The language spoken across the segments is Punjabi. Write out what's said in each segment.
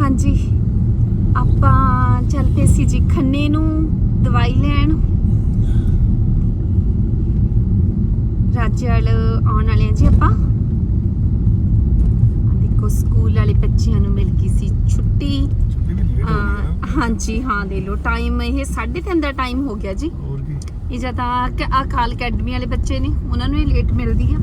ਹਾਂਜੀ। ਆਪਾਂ ਚੱਲ ਪਏ ਸੀ ਜੀ ਖੰਨੇ ਨੂੰ ਦਵਾਈ ਲੈਣ। ਰਾਜੇਵਾਲ ਆਉਣ ਵਾਲੇ ਆ ਜੀ ਆਪਾਂ। ਦੇਖੋ ਸਕੂਲ ਵਾਲੇ ਬੱਚਿਆਂ ਨੂੰ ਮਿਲ ਗਈ ਸੀ ਛੁੱਟੀ। ਹਾਂਜੀ ਹਾਂ ਦੇ ਲੋ ਟਾਈਮ ਇਹ 3:30 ਦਾ ਟਾਈਮ ਹੋ ਗਿਆ ਜੀ। ਹੋਰ ਕੀ। ਇਹ ਜਦ ਆ ਖਾਲ ਅਕੈਡਮੀ ਵਾਲੇ ਬੱਚੇ ਨੇ ਉਹਨਾਂ ਨੂੰ ਹੀ ਲੇਟ ਮਿਲਦੀ ਆ।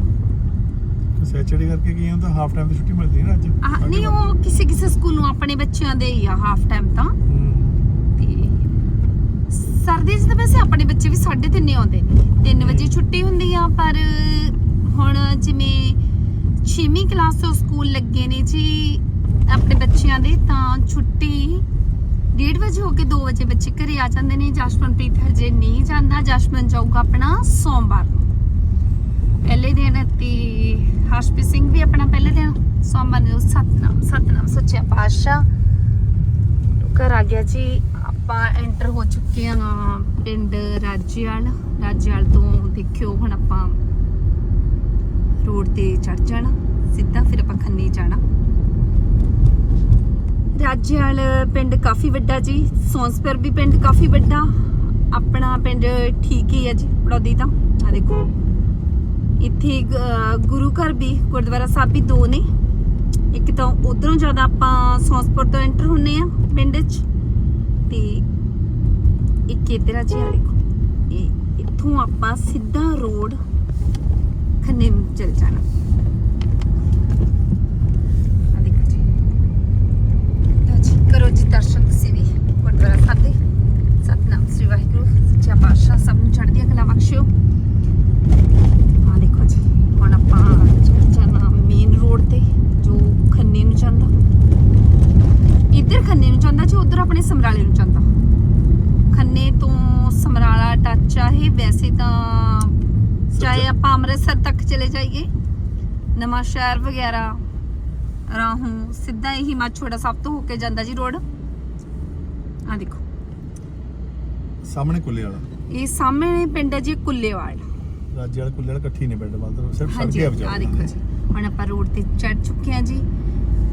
ਸੈਚਰਡੇ ਕਰਕੇ ਕੀ ਹੁੰਦਾ? ਹਾਫ ਟਾਈਮ ਦੀ ਛੁੱਟੀ ਮਿਲਦੀ ਹੈ ਨਾ ਅੱਜ। ਆਹ, ਨਹੀਂ ਉਹ ਕਿਸੇ ਕਿਸੇ ਸਕੂਲ ਨੂੰ ਆਪਣੇ ਬੱਚਿਆਂ ਦੇ ਹੀ ਆ ਹਾਫ ਟਾਈਮ ਤਾਂ। ਹਮ, ਤੇ ਸਰਦੀ 'ਚ ਤਾਂ ਵੈਸੇ ਆਪਣੇ ਬੱਚੇ ਵੀ 3:30 ਆਉਂਦੇ ਨੇ। 3 ਵਜੇ ਛੁੱਟੀ ਹੁੰਦੀ ਆ ਪਰ ਹੁਣ ਜਿਵੇਂ 6ਵੀਂ ਕਲਾਸ ਤੋਂ ਸਕੂਲ ਲੱਗੇ ਨੇ ਜੀ ਆਪਣੇ ਬੱਚਿਆਂ ਦੇ ਤਾਂ ਛੁੱਟੀ 1:30 ਵਜੇ ਹੋ ਕੇ 2 ਵਜੇ ਬੱਚੇ ਘਰੇ ਆ ਜਾਂਦੇ ਨੇ। ਜਸ਼ਮਨਪ੍ਰੀਤ ਹਜੇ ਨਹੀਂ ਜਾਂਦਾ। ਜਸ਼ਮਨ ਜਾਊਗਾ ਆਪਣਾ ਸੋਮਵਾਰ ਨੂੰ। ਪਹਿਲੇ ਦਿਨ ਤੇ ਹਰਸ਼ਪ੍ਰੀਤ ਸਿੰਘ ਵੀ ਆਪਣਾ ਪਹਿਲੇ ਦਿਨ ਸੋਮਵਾਰ ਨੂੰ ਸਤਨਾਮ ਸਤਨਾਮ ਸੱਚਿਆ ਪਾਤਸ਼ਾਹ ਘਰ ਆ ਗਿਆ ਜੀ। ਆਪਾਂ ਐਂਟਰ ਹੋ ਚੁੱਕੇ ਹਾਂ ਪਿੰਡ ਰਾਜੇਵਾਲ ਰਾਜੇਵਾਲ ਤੋਂ ਦੇਖਿਓ ਹੁਣ ਆਪਾਂ ਰੋਡ ਤੇ ਚੜ ਜਾਣਾ। ਸਿੱਧਾ ਫਿਰ ਆਪਾਂ ਖੰਨੇ ਜਾਣਾ। ਰਾਜੇਵਾਲ ਪਿੰਡ ਕਾਫੀ ਵੱਡਾ ਜੀ। ਸੌਂਸਪੁਰ ਵੀ ਪਿੰਡ ਕਾਫੀ ਵੱਡਾ। ਆਪਣਾ ਪਿੰਡ ਠੀਕ ਹੀ ਹੈ ਜੀ ਬੜੌਦੀ ਤਾਂ। ਆ ਦੇਖੋ। ਇੱਥੇ ਗੁਰੂ ਘਰ ਵੀ, ਗੁਰਦੁਆਰਾ ਸਾਹਿਬ ਵੀ ਦੋ ਨੇ। ਇੱਕ ਤਾਂ ਉਧਰੋਂ ਜ਼ਿਆਦਾ ਆਪਾਂ ਸੌਂਸਪੁਰ ਤੋਂ ਐਂਟਰ ਹੁੰਨੇ ਆ ਪਿੰਡ 'ਚ ਤੇ ਇੱਕ ਇੱਧਰ ਆ ਜੀ ਆ ਦੇਖੋ। ਇਹ ਇੱਥੋਂ ਆਪਾਂ ਸਿੱਧਾ ਰੋਡ ਖੰਨੇ ਨੂੰ ਚਲ ਜਾਣਾ। ਆ ਦੇਖੋ ਜੀ। ਲਓ ਜੀ, ਕਰੋ ਜੀ ਦਰਸ਼ਨ ਤੁਸੀਂ ਵੀ ਗੁਰਦੁਆਰਾ ਸਾਹਿਬ ਦੇ। ਸਤਨਾਮ ਸ੍ਰੀ ਵਾਹਿਗੁਰੂ, ਸੱਚਾ ਪਾਤਸ਼ਾਹ ਸਭ ਨੂੰ ਚੜ੍ਹਦੀਆਂ ਕਲਾ ਬਖਸ਼ਿਓ। ਹੁਣ ਆਪਾਂ ਚੜ ਜਾਣਾ ਮੇਨ ਰੋਡ ਤੇ ਜੋ ਖੰਨੇ ਨੂੰ ਜਾਂਦਾ ਇੱਧਰ ਖੰਨੇ ਨੂੰ ਜਾਂਦਾ ਜੀ ਉਧਰ ਆਪਣੇ ਸਮਰਾਲੇ ਨੂੰ ਜਾਂਦਾ ਖੰਨੇ ਤੋਂ ਸਮਰਾਲਾ ਟੱਚ ਆ ਇਹ ਵੈਸੇ ਤਾਂ ਚਾਹੇ ਆਪਾਂ ਅੰਮ੍ਰਿਤਸਰ ਤੱਕ ਚਲੇ ਜਾਈਏ ਨਵਾਂ ਸ਼ਹਿਰ ਵਗੈਰਾ ਰਾਹੋਂ ਸਿੱਧਾ ਹੀ ਮਾਛੋੜਾ ਸਭ ਤੋਂ ਹੋ ਕੇ ਜਾਂਦਾ ਜੀ ਰੋਡ ਆ ਦੇਖੋ। ਸਾਹਮਣੇ ਕੁੱਲੇ ਵਾਲਾ। ਇਹ ਸਾਹਮਣੇ ਪਿੰਡ ਹੈ ਜੀ ਕੁੱਲੇਵਾਲ ਰਾਜੇ ਵਾਲਾ ਕੁੱਲੇ ਵਾਲਾ ਇਕੱਠੀ ਨੇ ਪਿੰਡ ਮਤਲਬ ਸਿਰਫ ਸੜਕ ਹਾਂਜੀ ਹੀ ਆ ਵਿਚਾਰ ਦੇਖੋ ਜੀ ਹੁਣ ਆਪਾਂ ਰੋਡ ਤੇ ਚੜ ਚੁੱਕੇ ਆ ਜੀ।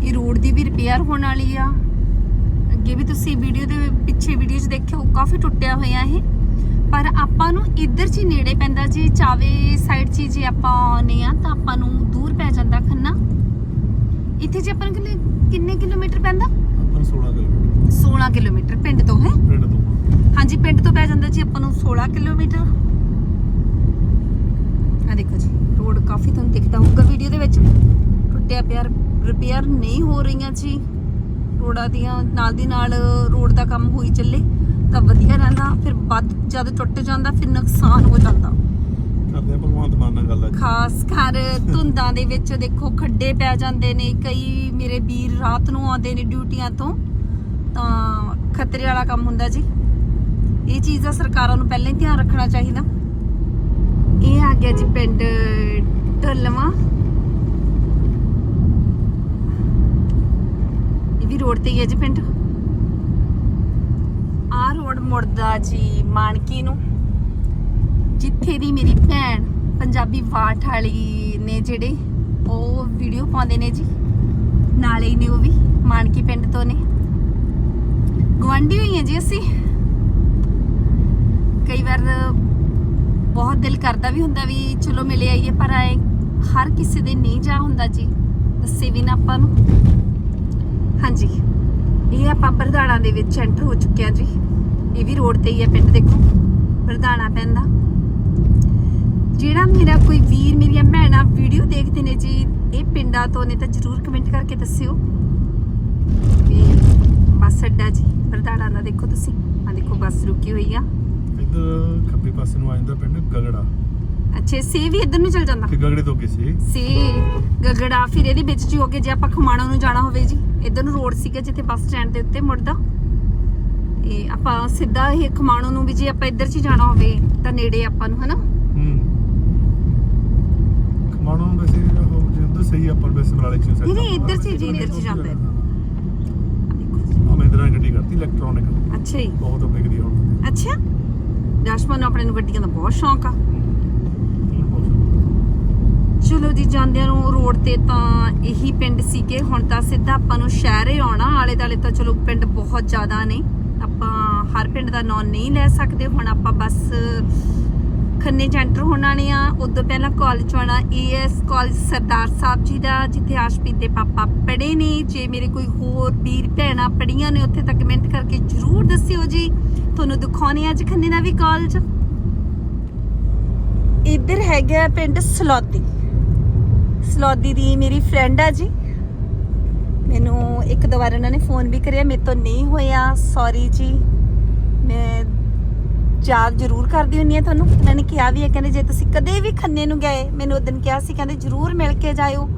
ਇਹ ਰੋਡ ਦੀ ਵੀ ਰਿਪੇਅਰ ਹੋਣ ਵਾਲੀ ਆ। ਅੱਗੇ ਵੀ ਤੁਸੀਂ ਵੀਡੀਓ ਦੇ ਪਿੱਛੇ ਵੀਡੀਓ 'ਚ ਦੇਖਿਓ ਕਾਫੀ ਟੁੱਟਿਆ ਹੋਇਆ ਇਹ। ਪਰ ਆਪਾਂ ਨੂੰ ਇੱਧਰ ਹੀ ਨੇੜੇ ਪੈਂਦਾ ਜੀ ਚਾਵੇ ਸਾਈਡ 'ਚ ਜੇ ਆਪਾਂ ਆਉਂਦੇ ਆ ਤਾਂ ਆਪਾਂ ਨੂੰ ਦੂਰ ਪੈ ਜਾਂਦਾ ਖੰਨਾ। ਇੱਥੇ ਜੇ ਆਪਾਂ ਨੂੰ ਕਿੰਨੇ ਕਿੰਨੇ ਕਿਲੋਮੀਟਰ ਪੈਂਦਾ? ਆਪਾਂ ਨੂੰ 16 ਕਿਲੋਮੀਟਰ। 16 ਕਿਲੋਮੀਟਰ ਪਿੰਡ ਤੋਂ ਹੈ? ਪਿੰਡ ਤੋਂ। ਹਾਂਜੀ ਪਿੰਡ ਤੋਂ ਪੈ ਜਾਂਦਾ ਜੀ ਆਪਾਂ ਨੂੰ 16 ਕਿਲੋਮੀਟਰ। ਆ ਦੇਖੋ ਜੀ। ਰੋਡ ਕਾਫੀ ਤੁਹਾਨੂੰ ਦਿਖਦਾ ਹੋਊਗਾ ਵੀਡੀਓ ਦੇ ਵਿੱਚ। ਟੁੱਟਿਆ ਪਿਆ ਰਿਪੇਅਰ ਨਹੀਂ ਹੋ ਰਹੀਆਂ ਜੀ। ਰੋਡਾਂ ਦੀਆਂ ਨਾਲ ਦੀ ਨਾਲ ਰੋਡ ਦਾ ਕੰਮ ਹੋਈ ਚੱਲੇ ਤਾਂ ਵਧੀਆ ਰਹਿੰਦਾ। ਫਿਰ ਵੱਧ ਜਦ ਟੁੱਟ ਜਾਂਦਾ ਫਿਰ ਨੁਕਸਾਨ ਹੋ ਜਾਂਦਾ। ਕਰਦੇ ਆ ਭਗਵੰਤ ਮਾਨ ਨਾਲ ਗੱਲ ਅੱਜ। ਖਾਸ ਕਰ ਧੁੰਦਾਂ ਦੇ ਵਿੱਚ ਦੇਖੋ ਖੱਡੇ ਪੈ ਜਾਂਦੇ ਨੇ। ਕਈ ਮੇਰੇ ਵੀਰ ਰਾਤ ਨੂੰ ਆਉਂਦੇ ਨੇ ਡਿਊਟੀਆਂ ਤੋਂ। ਤਾਂ ਖਤਰੇ ਵਾਲਾ ਕੰਮ ਹੁੰਦਾ ਜੀ। ਇਹ ਚੀਜ਼ ਦਾ ਸਰਕਾਰਾਂ ਨੂੰ ਪਹਿਲਾਂ ਹੀ ਧਿਆਨ ਰੱਖਣਾ ਚਾਹੀਦਾ। ਇਹ ਆ ਗਿਆ ਜੀ ਪਿੰਡ ਢਲਵਾ। ਇਹ ਵੀ ਰੋਡ ਤੇ ਹੀ ਹੈ ਜੀ ਪਿੰਡ। ਆਹ ਰੋਡ ਮੁੜਦਾ ਜੀ ਮਾਨਕੀ ਨੂੰ, ਜਿੱਥੇ ਦੀ ਮੇਰੀ ਭੈਣ ਪੰਜਾਬੀ ਵਾਟ ਵਾਲੀ ਨੇ ਜਿਹੜੇ, ਉਹ ਵੀਡੀਓ ਪਾਉਂਦੇ ਨੇ ਜੀ। ਨਾਲੇ ਹੀ ਨੇ ਉਹ ਵੀ, ਮਾਨਕੀ ਪਿੰਡ ਤੋਂ ਨੇ। ਗਵਾਂਢੀ ਹੋਈ ਹੈ ਜੀ ਅਸੀਂ। ਕਈ ਵਾਰ ਬਹੁਤ ਦਿਲ ਕਰਦਾ ਵੀ ਹੁੰਦਾ ਵੀ ਚਲੋ ਮਿਲੇ ਆਈਏ, ਪਰ ਆਏ ਹਰ ਕਿਸੇ ਦੇ ਨਹੀਂ ਜਾ ਹੁੰਦਾ ਜੀ। ਦੱਸੇ ਵੀ ਨਾ ਆਪਾਂ ਨੂੰ। ਹਾਂਜੀ। ਇਹ ਆਪਾਂ ਪ੍ਰਧਾਨਾ ਦੇ ਵਿੱਚ ਐਂਟਰ ਹੋ ਚੁੱਕੇ ਜੀ। ਇਹ ਵੀ ਰੋਡ ਤੇ ਹੀ ਹੈ ਪਿੰਡ, ਦੇਖੋ। ਪ੍ਰਧਾਨਾ ਪੈਂਦਾ ਜਿਹੜਾ ਮੇਰਾ ਕੋਈ ਵੀਰ, ਮੇਰੀਆਂ ਭੈਣਾਂ ਵੀਡੀਓ ਦੇਖਦੇ ਨੇ ਜੀ, ਇਹ ਪਿੰਡਾਂ ਤੋਂ ਨੇ ਤਾਂ ਜਰੂਰ ਕਮੈਂਟ ਕਰਕੇ ਦੱਸਿਓ। ਵੀ ਬੱਸ ਅੱਡਾ ਜੀ, ਪ੍ਰਧਾਨਾ ਦਾ ਦੇਖੋ ਤੁਸੀਂ। ਆ ਦੇਖੋ ਬੱਸ ਰੁਕੀ ਹੋਈ ਆ। ਇੱਧਰ ਖੱਬੇ ਪਾਸੇ ਨੂੰ ਆ ਜਾਂਦਾ ਪਿੰਡ ਗਗੜਾ। ਅੱਛੇ ਸੇ ਵੀ ਇੱਧਰ ਨੂੰ ਚਲ ਜਾਂਦਾ? ਕਿ ਗਗੜੇ ਤੋਂ ਕਿਸੇ ਸੇ। ਗਗੜਾ ਫਿਰ ਇਹਦੇ ਵਿੱਚ ਜੀ ਹੋ ਕੇ ਜੇ ਆਪਾਂ ਖਮਾਣੋ ਨੂੰ ਜਾਣਾ ਹੋਵੇ ਜੀ। ਇੱਧਰ ਨੂੰ ਰੋਡ ਸੀਗਾ ਜਿੱਥੇ ਬੱਸ ਸਟੈਂਡ ਦੇ ਉੱਤੇ ਮੁੜਦਾ। ਇਹ ਆਪਾਂ ਸਿੱਧਾ ਇਹ ਖਮਾਣੋ ਨੂੰ ਵੀ ਜੇ ਆਪਾਂ ਇੱਧਰ 'ਚ ਜਾਣਾ ਹੋਵੇ ਤਾਂ ਨੇੜੇ ਆਪਾਂ ਨੂੰ ਹਨਾ? ਹੂੰ। ਖਮਾਣੋਂ ਨੂੰ ਵੈਸੇ ਉਹ ਜਿੰਦ ਸਹੀ ਆਪਾਂ ਨੂੰ ਵੈਸੇ ਮਰਾਲੇ ਚ ਨਹੀਂ, ਨਹੀਂ, ਇੱਧਰ 'ਚ ਜੀ, ਇੱਧਰ 'ਚ ਜਾਂਦਾ ਹੈ। ਆ ਮੈਂ ਇਧਰਾਂ ਗੱਡੀ ਕਰਤੀ ਇਲੈਕਟ੍ਰੋਨਿਕ ਅੱਛਾ ਜੀ। ਬਹੁਤ ਵਿਕਦੀ ਹੁਣ ਅੱਛਾ। ਜਸ਼ਮਨ ਨੂੰ ਆਪਣੇ ਨੂੰ ਗੱਡੀਆਂ ਦਾ ਬਹੁਤ ਸ਼ੌਂਕ ਆ। ਚਲੋ ਜੀ, ਜਾਂਦਿਆਂ ਨੂੰ ਰੋਡ ਤੇ ਤਾਂ ਇਹੀ ਪਿੰਡ ਸੀਗੇ। ਹੁਣ ਤਾਂ ਸਿੱਧਾ ਆਪਾਂ ਨੂੰ ਸ਼ਹਿਰੇ ਆਉਣਾ। ਆਲੇ ਵਾਲੇ ਤਾਂ ਚਲੋ ਪਿੰਡ ਬਹੁਤ ਜ਼ਿਆਦਾ ਨੇ। ਆਪਾਂ ਹਰ ਪਿੰਡ ਦਾ ਨਾਂ ਨਹੀਂ ਲੈ ਸਕਦੇ। ਹੁਣ ਆਪਾਂ ਬਸ ਖੰਨੇ ਚ ਐਂਟਰ ਹੋਣ ਆ। ਉਦੋਂ ਪਹਿਲਾਂ ਕਾਲਜ ਆਉਣਾ। ਏਐਸ ਕਾਲਜ ਸਰਦਾਰ ਸਾਹਿਬ ਜੀ ਦਾ, ਜਿੱਥੇ ਆਸ਼ਪੀਤ ਦੇ ਪਾਪਾ ਪੜ੍ਹੇ ਨੇ। ਜੇ ਮੇਰੇ ਕੋਈ ਹੋਰ ਵੀਰ ਭੈਣਾਂ ਪੜੀਆਂ ਨੇ, ਉੱਥੇ ਤਾਂ ਕਮੈਂਟ ਕਰਕੇ ਜਰੂਰ ਦੱਸਿਓ ਜੀ। ਤੁਹਾਨੂੰ ਦਿਖਾਉਣੇ ਅੱਜ ਖੰਨੇ ਦਾ ਵੀ ਕਾਲਜ ਇੱਧਰ ਹੈਗਾ ਪਿੰਡ ਸਲੌਦੀ। ਸਲੌਦੀ ਦੀ ਮੇਰੀ ਫਰੈਂਡ ਆ ਜੀ। ਮੈਨੂੰ ਇੱਕ ਦੋ ਵਾਰ ਉਹਨਾਂ ਨੇ ਫੋਨ ਵੀ ਕਰਿਆ, ਮੇਰੇ ਤੋਂ ਨਹੀਂ ਹੋਇਆ। ਸੌਰੀ ਜੀ। ਮੈਂ ਯਾਦ ਜ਼ਰੂਰ ਕਰਦੀ ਹੁੰਨੀ ਆ ਤੁਹਾਨੂੰ। ਉਹਨਾਂ ਨੇ ਕਿਹਾ ਵੀ ਹੈ ਕਹਿੰਦੇ ਜੇ ਤੁਸੀਂ ਕਦੇ ਵੀ ਖੰਨੇ ਨੂੰ ਗਏ, ਮੈਨੂੰ ਉਦੋਂ ਕਿਹਾ ਸੀ, ਕਹਿੰਦੇ ਜ਼ਰੂਰ ਮਿਲ ਕੇ ਜਾਇਓ।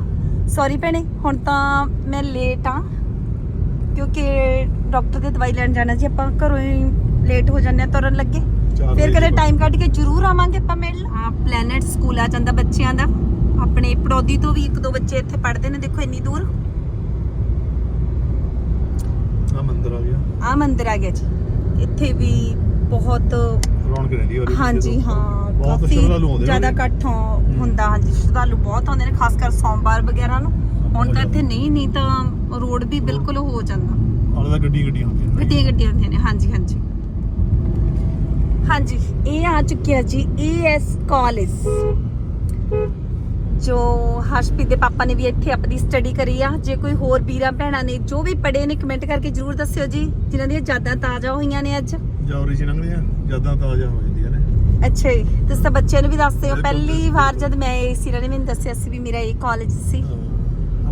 ਸੌਰੀ ਭੈਣੇ, ਹੁਣ ਤਾਂ ਮੈਂ ਲੇਟ ਆ। ਕਿਉਂਕਿ ਡਾਕਟਰ ਦੀ ਦਵਾਈ ਲੈਣ ਜਾਣਾ ਜੀ ਆਪਾਂ ਘਰੋਂ ਹੀ ਲੇਟ ਹੋ ਜਾਂਦੇ ਆ ਤੁਰਨ ਲੱਗੇ। ਫਿਰ ਕਦੇ ਟਾਈਮ ਕੱਢ ਕੇ ਜ਼ਰੂਰ ਆਵਾਂਗੇ ਆਪਾਂ ਮਿਲ। ਆ ਪਲੈਨਟ ਸਕੂਲ ਆ ਜਾਂਦਾ ਬੱਚਿਆਂ ਦਾ। ਆਪਣੇ ਪੜੋਦੀ ਤੋਂ ਵੀ ਇੱਕ ਦੋ ਬੱਚੇ ਇੱਥੇ ਪੜ੍ਹਦੇ ਨੇ ਦੇਖੋ ਇੰਨੀ ਦੂਰ। ਆ ਮੰਦਿਰ ਆ ਗਿਆ। ਆ ਮੰਦਿਰ ਆ ਗਿਆ ਜੀ। ਇੱਥੇ ਵੀ ਬਹੁਤ ਰੌਣਕ ਰਹਿੰਦੀ ਉਹਦੇ ਹਾਂਜੀ। ਹਾਂ ਬਹੁਤ ਸ਼ਰਧਾਲੂ ਆਉਂਦੇ ਜ਼ਿਆਦਾ। ਇਕੱਠ ਹੁੰਦਾ ਹਾਂਜੀ ਸ਼ਰਧਾਲੂ ਬਹੁਤ ਆਉਂਦੇ ਨੇ ਖਾਸ ਕਰ ਸੋਮਵਾਰ ਵਗੈਰਾ ਨੂੰ। ਹੁਣ ਤਾਂ ਇੱਥੇ ਨਹੀਂ ਨਹੀਂ ਤਾਂ ਰੋਡ ਵੀ ਬਿਲਕੁਲ ਹੋ ਜਾਂਦਾ। ਆਲੇ ਦਾ ਗੱਡੀ ਗੱਡੀਆਂ ਹੁੰਦੀਆਂ। ਗੱਡੀਆਂ ਗੱਡੀਆਂ ਹੁੰਦੀਆਂ ਨੇ ਹਾਂਜੀ ਹਾਂਜੀ। ਹਾਂਜੀ ਇਹ ਆ ਚੁੱਕਿਆ ਜੀ ਏਐਸ ਕਾਲਜ ਜੋ ਹਰਸ਼ਪ੍ਰੀਤ ਦੇ ਪਾਪਾ ਨੇ ਵੀ ਇੱਥੇ ਆਪਣੀ ਸਟੱਡੀ ਕਰੀ ਆ ਜੇ ਕੋਈ ਹੋਰ ਵੀਰਾਂ ਭੈਣਾਂ ਨੇ ਜੋ ਵੀ ਪੜ੍ਹੇ ਨੇ ਕਮੈਂਟ ਕਰਕੇ ਜਰੂਰ ਦੱਸਿਓ ਜੀ ਜਿਨ੍ਹਾਂ ਦੀਆਂ ਯਾਦਾਂ ਤਾਜ਼ਾ ਹੋਈਆਂ ਨੇ ਅੱਜ ਜੌਰੀ ਚ ਲੰਘਦੀਆਂ ਜਦਾਂ ਤਾਜ਼ਾ ਹੋ ਜਾਂਦੀਆਂ ਨੇ ਅੱਛਾ ਜੀ ਤੁਸੀਂ ਤਾਂ ਬੱਚਿਆਂ ਨੂੰ ਵੀ ਦੱਸਦੇ ਹੋ ਪਹਿਲੀ। ਵਾਰ ਜਦ ਮੈਂ ਆਈ ਸੀ ਇਹਨਾਂ ਨੇ ਮੈਨੂੰ ਦੱਸਿਆ ਸੀ ਵੀ ਮੇਰਾ ਇਹ ਕਾਲਜ ਸੀ।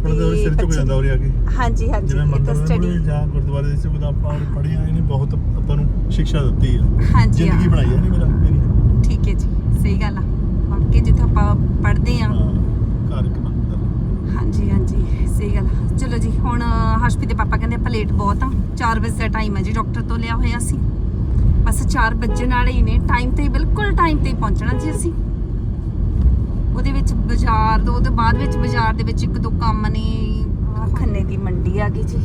ਆਪਣਾ ਤਾਂ ਸਿਰ ਝੁਕ ਜਾਂਦਾ ਉਰੇ ਆ ਕੇ। ਹਾਂਜੀ ਹਾਂਜੀ ਜਿਵੇਂ ਮੰਦਰ ਸਟੱਡੀ ਜਾਂ ਗੁਰਦੁਆਰੇ ਦੇ ਵਿੱਚ ਆਪਾਂ ਪੜ੍ਹੇ ਆ ਇਹਨੇ ਬਹੁਤ ਆਪਾਂ ਨੂੰ ਸਿੱਖਿਆ ਦਿੱਤੀ ਆ। ਹਾਂਜੀ ਜ਼ਿੰਦਗੀ ਬਣਾਈ ਆ ਇਹਨੇ ਮੇਰਾ ਮੇਰੀ। ਠੀਕ ਹੈ ਜੀ ਸਹੀ ਗੱਲ ਆ। ਬਾਕੀ ਜਿੱਥੇ ਆਪਾਂ ਪੜ੍ਹਦੇ ਆ। ਘਰ ਇੱਕ ਮੰਦਰ ਹਾਂਜੀ ਹਾਂਜੀ ਸਹੀ ਗੱਲ। ਚਲੋ ਜੀ ਹੁਣ ਹਰਸ਼ਪ੍ਰੀਤ ਦੇ ਪਾਪਾ ਕਹਿੰਦੇ ਆਪਾਂ ਲੇਟ ਬਹੁਤ ਆ। 4 ਵਜੇ ਦਾ ਟਾਈਮ ਹੈ ਜੀ ਡਾਕਟਰ ਤੋਂ ਲਿਆ ਹੋਇਆ ਸੀ। ਬਸ 4 ਵਜੇ ਨਾਲ ਹੀ ਨੇ। ਟਾਈਮ ਤੇ ਬਿਲਕੁਲ ਟਾਈਮ ਤੇ ਪਹੁੰਚਣਾ ਜੀ ਅਸੀਂ। ਉਹਦੇ ਵਿੱਚ ਬਾਜ਼ਾਰ ਤੋਂ ਉਹਦੇ ਬਾਅਦ ਵਿੱਚ ਬਾਜ਼ਾਰ ਦੇ ਵਿੱਚ ਇੱਕ ਦੋ ਕੰਮ ਨੇ। ਖੰਨੇ ਦੀ ਮੰਡੀ ਆ ਗਈ ਜੀ।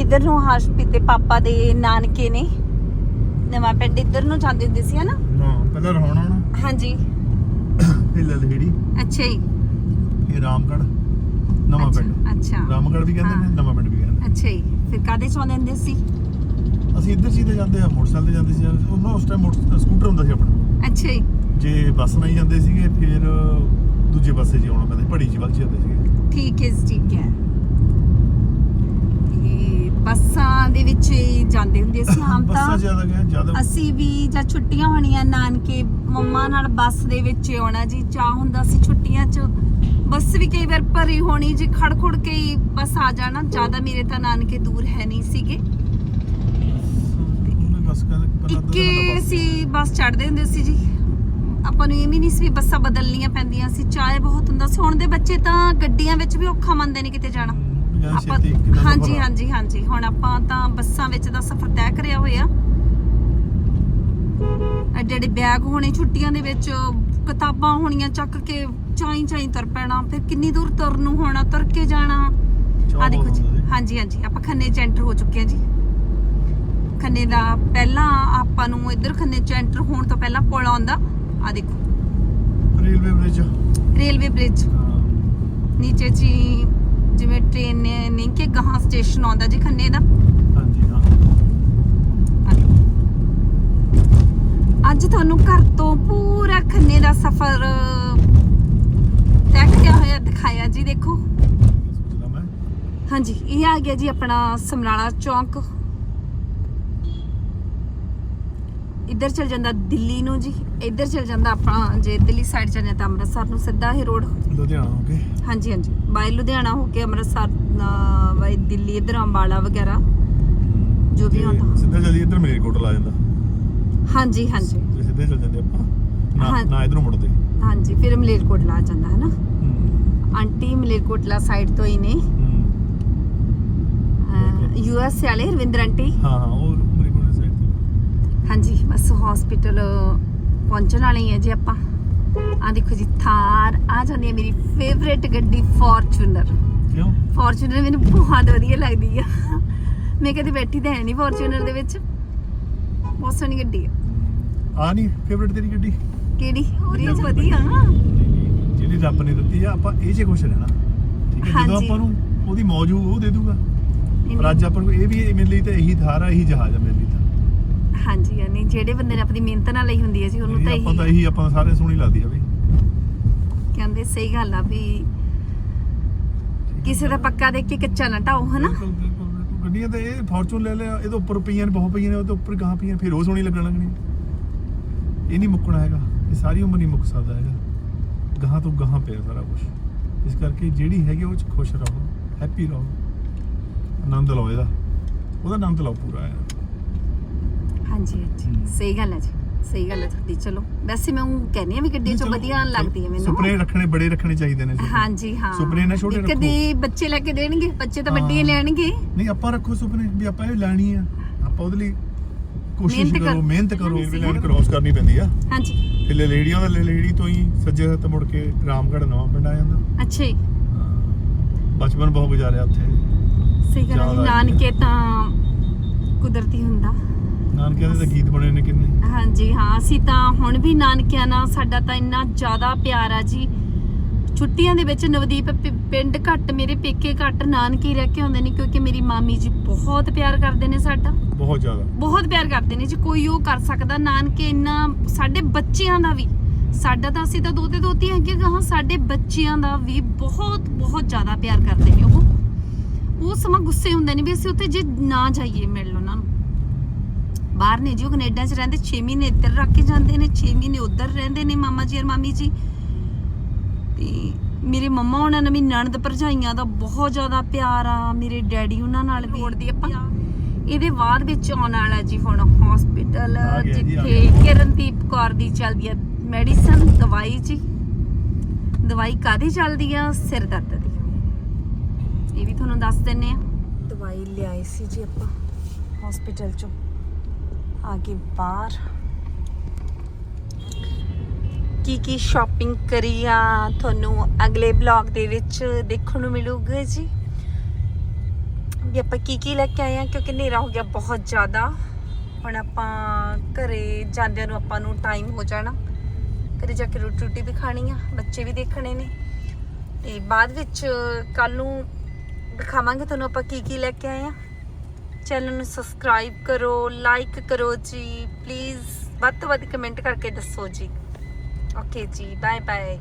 ਇਧਰ ਨੂੰ ਹਰਸ਼ਪ੍ਰੀਤ ਦੇ ਪਾਪਾ ਦੇ ਨਾਨਕੇ ਨੇ। ਨਵਾਂ ਪਿੰਡ ਇਧਰ ਨੂੰ ਜਾਂਦੇ ਹੁੰਦੇ ਸੀ ਹਨਾ? ਹਾਂ ਪਹਿਲਾਂ ਰਹਾਉਣਾ ਹੋਣਾ। ਹਾਂਜੀ। ਇਹ ਲਲਹੇੜੀ ਅੱਛਾ ਜੀ। ਇਹ ਰਾਮਗੜ ਨਵਾਂ ਪਿੰਡ। ਅੱਛਾ। ਰਾਮਗੜ ਵੀ ਕਹਿੰਦੇ ਨੇ। ਨਵਾਂ ਪਿੰਡ ਵੀ ਕਹਿੰਦੇ ਅੱਛਾ ਜੀ। ਫਿਰ ਕਾਦੇ ਚ ਆਉਂਦੇ ਹੁੰਦੇ ਸੀ? ਨੇ। ਅਸੀਂ ਇੱਧਰ ਸੀਧੇ ਜਾਂਦੇ ਆ ਮੋਟਰਸਾਈਕਲ ਤੇ ਜਾਂਦੇ ਸੀ। ਉਹਨਾਂ ਉਸ ਟਾਈਮ ਸਕੂਟਰ ਹੁੰਦਾ ਸੀ ਆਪਣਾ। ਅੱਛਾ ਜੀ। ਜੇ ਬੱਸ ਨਹੀਂ ਜਾਂਦੇ ਸੀਗੇ ਫਿਰ ਦੂਜੇ ਪਾਸੇ ਜੀ ਆਉਣਾ ਪੈਂਦਾ ਪੜੀ ਜੀ ਵੱਲ ਜਾਂਦੇ ਸੀਗੇ। ਠੀਕ ਹੈ ਜੀ, ਠੀਕ ਹੈ। ਤੇ ਬੱਸਾਂ ਦੇ ਵਿੱਚ ਹੀ ਜਾਂਦੇ ਹੁੰਦੇ ਸੀ ਆਮ ਬੱਸਾਂ ਤਾਂ ਜ਼ਿਆਦਾ ਗਿਆ ਜ਼ਿਆਦਾ ਅਸੀਂ ਵੀ ਜਾਂ ਛੁੱਟੀਆਂ ਹੋਣੀਆਂ ਨਾਨਕੇ ਮੰਮਾ ਨਾਲ ਬੱਸ ਦੇ ਵਿੱਚ ਹੀ ਆਉਣਾ ਜੀ ਚਾਹ ਹੁੰਦਾ ਸੀ ਛੁੱਟੀਆਂ 'ਚ। ਬੱਸ ਵੀ ਕਈ ਵਾਰ ਭਰੀ ਹੋਣੀ ਜੀ ਖੜ ਖੜ ਕੇ ਹੀ ਬਸ ਆ ਜਾਣਾ ਜ਼ਿਆਦਾ ਮੇਰੇ ਤਾਂ ਨਾਨਕੇ ਦੂਰ ਹੈ ਨਹੀਂ ਸੀਗੇ। ਕਹਿੰਦੇ ਬੱਸ- ਸੀ ਬੱਸ ਚੜਦੇ ਹੁੰਦੇ ਸੀ ਜੀ। ਆਪਾਂ ਨੂੰ ਇਹ ਵੀ ਨਹੀਂ ਸੀ ਬੱਸਾਂ ਬਦਲਣੀਆਂ ਪੈਂਦੀਆਂ ਸੀ ਚਾਹੇ ਬਹੁਤ ਹੁੰਦਾ ਸੀ। ਹੁਣ ਦੇ ਬੱਚੇ ਤਾਂ ਗੱਡੀਆਂ ਵਿੱਚ ਵੀ ਔਖਾ ਮੰਨਦੇ ਨੇ ਕਿਤੇ ਜਾਣਾ। ਆਪਾਂ ਹਾਂਜੀ ਆ। ਹਾਂਜੀ ਹਾਂਜੀ। ਹੁਣ ਆਪਾਂ ਤਾਂ ਬੱਸਾਂ ਵਿੱਚ ਦਾ ਸਫ਼ਰ ਤੈਅ ਕਰਿਆ ਹੋਇਆ। ਐਡੇ ਬੈਗ ਹੋਣੇ ਛੁੱਟੀਆਂ ਦੇ ਵਿੱਚ ਕਿਤਾਬਾਂ ਹੋਣੀਆਂ ਚੱਕ ਕੇ ਚਾਈ ਚਾਈ ਤੁਰ ਪੈਣਾ। ਫਿਰ ਕਿੰਨੀ ਦੂਰ ਤੁਰਨ ਨੂੰ ਹੋਣਾ ਤੁਰ ਕੇ ਜਾਣਾ। ਆ ਦੇਖੋ ਜੀ। ਹਾਂਜੀ ਹਾਂਜੀ। ਆਪਾਂ ਖੰਨੇ ਚ ਐਂਟਰ ਹੋ ਚੁੱਕੇ ਹਾਂ ਜੀ। ਖੰਨੇ ਦਾ ਪਹਿਲਾਂ ਆਪਾਂ ਨੂੰ ਇੱਧਰ ਖੰਨੇ ਚ ਐਂਟਰ ਹੋਣ ਤੋਂ ਪਹਿਲਾਂ ਪੁਲ ਆਉਂਦਾ। ਆ ਦੇਖੋ। Railway bridge. Railway bridge. ਨੀਚੇ ਜੀ ਜਿਵੇਂ ਟ੍ਰੇਨ ਨੇ ਨਹੀਂ ਕਿ ਗਾਹਾਂ ਸਟੇਸ਼ਨ ਆਉਂਦਾ ਜੀ ਖੰਨੇ ਦਾ। ਹਾਂਜੀ ਹਾਂ। ਅੱਜ ਤੁਹਾਨੂੰ ਘਰ ਤੋਂ ਪੂਰਾ ਖੰਨੇ ਦਾ ਸਫ਼ਰ ਤੈਅ ਕਰਿਆ ਹੋਇਆ ਦਿਖਾਇਆ ਜੀ ਦੇਖੋ। ਹਾਂਜੀ ਇਹ ਆ ਗਿਆ ਜੀ ਆਪਣਾ ਸਮਰਾਲਾ ਚੌਂਕ। ਇੱਧਰ ਚਲ ਜਾਂਦਾ ਦਿੱਲੀ ਨੂੰ ਜੀ ਇੱਧਰ ਚਲ ਜਾਂਦਾ ਆਪਣਾ ਜੇ ਦਿੱਲੀ ਸਾਈਡ ਚੱਲਣਾ ਤਾਂ ਅੰਮ੍ਰਿਤਸਰ ਨੂੰ ਸਿੱਧਾ ਇਹ ਰੋਡ ਲੁਧਿਆਣਾ ਹੋ ਕੇ। ਹਾਂਜੀ ਹਾਂਜੀ। ਬਾਈ ਲੁਧਿਆਣਾ ਹੋ ਕੇ ਅੰਮ੍ਰਿਤਸਰ ਬਾਈ ਦਿੱਲੀ ਇੱਧਰ ਅੰਬਾਲਾ ਵਗੈਰਾ ਜੋ ਵੀ ਹੁੰਦਾ। ਸਿੱਧਾ ਜਲਦੀ ਇੱਧਰ ਮਲੇਰਕੋਟਲਾ ਆ ਜਾਂਦਾ। ਹਾਂਜੀ ਹਾਂਜੀ। ਸਿੱਧੇ ਚੱਲ ਜਾਂਦੇ ਆਪਾਂ। ਨਾ ਇਧਰੋਂ ਮੁੜਦੇ। ਹਾਂਜੀ ਫਿਰ ਮਲੇਰਕੋਟਲਾ ਆ ਜਾਂਦਾ ਹੈ ਨਾ? ਆਂਟੀ ਮਲੇਰਕੋਟਲਾ ਸਾਈਡ ਤੋਂ ਹੀ ਨੇ। ਹੂੰ। ਯੂ ਐਸ ਵਾਲੇ ਰਵਿੰਦਰ ਆਂਟੀ? ਹਾਂ ਹਾਂ ਉਹ ਹਾਂਜੀ ਬਸ ਹਸਪੀਟਲ ਪਹੁੰਚਣ ਵਾਲੇ ਹੀ ਆ ਜੀ ਆਪਾਂ। ਆ ਦੇਖੋ ਜੀ ਥਾਰ। ਆ ਜਾਂਦੀ ਹੈ ਮੇਰੀ ਫੇਵਰੇਟ ਗੱਡੀ ਫੋਰਚੂਨਰ ਕਿਉਂ? ਫੋਰਚੂਨਰ ਮੈਨੂੰ ਬਹੁਤ ਵਧੀਆ ਲੱਗਦੀ ਆ। ਮੈਂ ਕਦੇ ਬੈਠੀ ਤਾਂ ਹੈ ਨਹੀਂ ਫੋਰਚੂਨਰ ਦੇ ਵਿੱਚ। ਬਹੁਤ ਸੋਹਣੀ ਗੱਡੀ ਹੈ ਆ ਨਹੀਂ ਫੇਵਰਟ ਤੇਰੀ ਗੱਡੀ? ਕਿਹੜੀ? ਓਰੀਅੰਸ ਵਧੀਆ। ਜਿਹੜੀ ਰੱਬ ਨੇ ਦਿੱਤੀ ਆ ਆਪਾਂ ਇਹ 'ਚ ਖੁਸ਼ ਰਹਿਣਾ। ਠੀਕ ਹੈ ਜਦੋਂ। ਆਪਾਂ ਨੂੰ ਉਹਦੀ ਮੌਜ ਉਹ ਦੇ ਦੂਗਾ। ਪਰ ਅੱਜ ਆਪਾਂ ਨੂੰ ਇਹ ਵੀ ਮੇਰੇ ਲਈ ਤਾਂ ਇਹੀ ਥਾਰ ਆ ਇਹੀ ਜਹਾਜ਼ ਆ ਮੇਰੇ ਲਈ। ਹਾਂਜੀ ਯਾਨੀ ਜਿਹੜੇ ਬੰਦੇ ਨੇ ਆਪਣੀ ਮਿਹਨਤ ਨਾਲ ਲਈ ਹੁੰਦੀ ਹੈ ਜੀ ਉਹਨੂੰ ਇਹੀ ਤਾਂ ਆਪਾਂ ਤਾਂ ਇਹੀ ਇਹੀ ਆਪਾਂ ਸਾਰੇ ਸੋਹਣੀ ਲੱਗਦੀ ਆ ਵੀ ਕਹਿੰਦੇ ਸਹੀ ਗੱਲ ਆ ਵੀ ਕਿਸੇ ਦਾ ਪੱਕਾ ਦੇਖ ਕੇ ਕੱਚਾ ਨਾ ਢਾਓ ਹਨਾ? ਬਿਲਕੁਲ, ਬਿਲਕੁਲ, ਬਿਲਕੁਲ। ਗੱਡੀਆਂ ਤੇ ਇਹ ਫੋਰਚੂਨ ਲੈ ਲਿਆ ਇਹਦੇ ਉੱਪਰ ਪਈਆਂ ਨੇ ਬਹੁਤ ਪਈਆਂ ਨੇ ਉਹਦੇ ਉੱਪਰ ਗਾਂ ਪਈਆਂ ਫਿਰ ਉਹ ਸੋਹਣੀ ਲੱਗਣ ਲੱਗਣੀ। ਇਹ ਨਹੀਂ ਮੁੱਕਣਾ ਹੈਗਾ ਇਹ ਸਾਰੀ ਉਮਰ ਨਹੀਂ ਮੁੱਕ ਸਕਦਾ ਹੈਗਾ। ਗਾਂ ਤੋਂ ਗਾਂ ਪਿਆ ਸਾਰਾ ਕੁਝ ਇਸ ਕਰਕੇ ਜਿਹੜੀ ਹੈਗੀ ਉਹ ਚ ਖੁਸ਼ ਰਹੋ ਹੈਪੀ ਰਹੋ। ਆਨੰਦ ਲਓ ਇਹਦਾ। ਉਹਦਾ ਆਨੰਦ ਲਓ ਪੂਰਾ ਹੈ ਹਾਂਜੀ ਹਾਂਜੀ। ਹਮ। ਸਹੀ ਗੱਲ ਹੈ ਜੀ ਸਹੀ ਗੱਲ ਹੈ ਤੁਹਾਡੀ। ਚਲੋ ਵੈਸੇ ਮੈਂ ਉਹ ਕਹਿੰਦੀ ਆ ਵੀ ਗੱਡੀ ਚੋਂ ਵਧੀਆ ਲੱਗਦੀ ਹੈ ਮੈਨੂੰ। ਸੁਪਨੇ ਰੱਖਣੇ ਬੜੇ ਰੱਖਣੇ ਚਾਹੀਦੇ ਨੇ ਸੁਪਨੇ। ਹਾਂਜੀ ਹਾਂ। ਸੁਪਨੇ ਨਾ ਛੋਟੇ ਰੱਖੋ। ਕਦੇ ਬੱਚੇ ਲੈ ਕੇ ਦੇਣਗੇ ਬੱਚੇ ਤਾਂ ਵੱਡੇ ਹੀ ਹਾਂ। ਲੈਣਗੇ। ਨਹੀਂ ਆਪਾਂ ਰੱਖੋ ਸੁਪਨੇ ਵੀ ਆਪਾਂ ਇਹ ਲੈਣੀ ਆ। ਆਪਾਂ ਉਹਦੇ ਲਈ ਕੋਸ਼ਿਸ਼ ਮਿਹਨਤ ਕਰ- ਕਰੋ ਮਿਹਨਤ ਕਰੋ। ਹਾਂਜੀ। ਲਾਈਨ ਕ੍ਰੋਸ ਕਰਨੀ ਪੈਂਦੀ ਆ। ਹਾਂਜੀ। ਫਿਰ ਲੇਡੀਆਂ ਦਾ ਲੇਡੀ ਤੋਂ ਹੀ ਸੱਜੇ ਹੱਥ ਮੁੜ ਕੇ ਰਾਮਗੜ੍ਹ ਨਵਾਂ ਪਿੰਡ ਆ ਜਾਂਦਾ। ਅੱਛਾ ਜੀ। ਬਚਪਨ ਬਹੁਤ ਗੁਜ਼ਾਰਿਆ ਉੱਥੇ। ਸਹੀ ਗੱਲ ਹੈ ਜੀ, ਜ਼ਿਆਦਾ ਨਾਨਕੇ ਤਾਂ ਕੁਦਰਤੀ ਹੁੰਦਾ। ਨਾਨਕਿਆਂ ਦੇ ਤਾਂ ਗੀਤ ਬਣੇ ਨੇ ਕਿੰਨੇ। ਹਾਂਜੀ ਹਾਂ ਅਸੀਂ ਤਾਂ ਹੁਣ ਵੀ ਨਾਨਕਿਆਂ ਨਾਲ ਸਾਡਾ ਤਾਂ ਇੰਨਾ ਜ਼ਿਆਦਾ ਪਿਆਰ ਆ ਜੀ। ਛੁੱਟੀਆਂ ਦੇ ਵਿੱਚ ਨਵਦੀਪ ਪਿ- ਪਿੰਡ ਘੱਟ ਮੇਰੇ ਪੇਕੇ ਘੱਟ ਨਾਨਕੇ ਰਹਿ ਕੇ ਆਉਂਦੇ ਨੇ ਕਿਉਂਕਿ ਮੇਰੀ ਮਾਮੀ ਜੀ ਬਹੁਤ ਪਿਆਰ ਕਰਦੇ ਨੇ ਸਾਡਾ। ਬਹੁਤ ਜ਼ਿਆਦਾ। ਬਹੁਤ ਪਿਆਰ ਕਰਦੇ ਨੇ ਜੀ ਕੋਈ ਉਹ ਕਰ ਸਕਦਾ ਨਾਨਕੇ ਇੰਨਾ ਸਾਡੇ ਬੱਚਿਆਂ ਦਾ ਵੀ। ਸਾਡਾ ਤਾਂ ਅਸੀਂ ਤਾਂ ਦੋਤੇ ਦੋਤੀ ਹੈਗੇ ਗਾਹਾਂ ਸਾਡੇ ਬੱਚਿਆਂ ਦਾ ਵੀ ਬਹੁਤ ਬਹੁਤ ਜ਼ਿਆਦਾ ਪਿਆਰ ਕਰਦੇ ਨੇ ਉਹ। ਉਹ ਸਮਾਂ ਗੁੱਸੇ ਹੁੰਦੇ ਨੇ ਵੀ ਅਸੀਂ ਉੱਥੇ ਜੇ ਨਾ ਜਾਈਏ ਮਿਲ ਉਹਨਾਂ ਨੂੰ। ਬਾਹਰ ਨੇ ਜੀ ਉਹ ਕੈਨੇਡਾ 'ਚ ਰਹਿੰਦੇ 6 ਮਹੀਨੇ ਇੱਧਰ ਰੱਖ ਕੇ ਜਾਂਦੇ ਨੇ 6 ਮਹੀਨੇ ਉੱਧਰ ਰਹਿੰਦੇ ਨੇ ਮਾਮਾ ਜੀ ਔਰ ਮਾਮੀ ਜੀ। ਤੇ ਮੇਰੇ ਮੰਮਾ ਉਹਨਾਂ ਨਾਲ ਵੀ ਨਣਦ ਭਰਜਾਈਆਂ ਦਾ ਬਹੁਤ ਜ਼ਿਆਦਾ ਪਿਆਰ ਆ ਮੇਰੇ ਡੈਡੀ ਉਹਨਾਂ ਨਾਲ ਵੀ। ਰੋੜਦੀ ਆਪਾਂ। ਇਹਦੇ ਬਾਅਦ ਵਿੱਚ ਆਉਣ ਵਾਲਾ ਜੀ ਹੁਣ ਹਸਪੀਟਲ ਜਿੱਥੇ ਕਿਰਨਦੀਪ ਕੌਰ ਦੀ ਚੱਲਦੀ ਆ ਮੈਡੀਸਨ ਦਵਾਈ ਜੀ। ਦਵਾਈ ਕਾਦੀ ਚੱਲਦੀ ਆ? ਸਿਰ ਦਰਦ ਦੀ। ਇਹ ਵੀ ਤੁਹਾਨੂੰ ਦੱਸ ਦਿੰਨੇ ਆ। ਦਵਾਈ ਲਿਆਈ ਸੀ ਜੀ ਆਪਾਂ ਹਸਪੀਟਲ ਚੋਂ। ਆ ਕੇ ਬਾਹਰ ਕੀ ਕੀ ਸ਼ਾਪਿੰਗ ਕਰੀ ਆ ਤੁਹਾਨੂੰ ਅਗਲੇ ਬਲੌਗ ਦੇ ਵਿੱਚ ਦੇਖਣ ਨੂੰ ਮਿਲੂਗਾ ਜੀ ਵੀ ਆਪਾਂ ਕੀ ਕੀ ਲੈ ਕੇ ਆਏ ਆ ਕਿਉਂਕਿ ਹਨੇਰਾ ਹੋ ਗਿਆ ਬਹੁਤ ਜ਼ਿਆਦਾ ਹੁਣ ਆਪਾਂ ਘਰੇ ਜਾਂਦਿਆਂ ਨੂੰ ਆਪਾਂ ਨੂੰ ਟਾਈਮ ਹੋ ਜਾਣਾ ਘਰੇ ਜਾ ਕੇ ਰੋਟੀ ਰੋਟੀ ਵੀ ਖਾਣੀ ਆ ਬੱਚੇ ਵੀ ਦੇਖਣੇ ਨੇ ਤੇ ਬਾਅਦ ਵਿੱਚ ਕੱਲ ਨੂੰ ਦਿਖਾਵਾਂਗੇ ਤੁਹਾਨੂੰ ਆਪਾਂ ਕੀ ਕੀ ਲੈ ਕੇ ਆਏ ਆ ਚੈਨਲ ਨੂੰ ਸਬਸਕ੍ਰਾਈਬ ਕਰੋ ਲਾਈਕ ਕਰੋ ਜੀ ਪਲੀਜ਼ ਵੱਧ ਤੋਂ ਵੱਧ ਕਮੈਂਟ ਕਰਕੇ ਦੱਸੋ ਜੀ। ਓਕੇ ਜੀ ਬਾਏ ਬਾਏ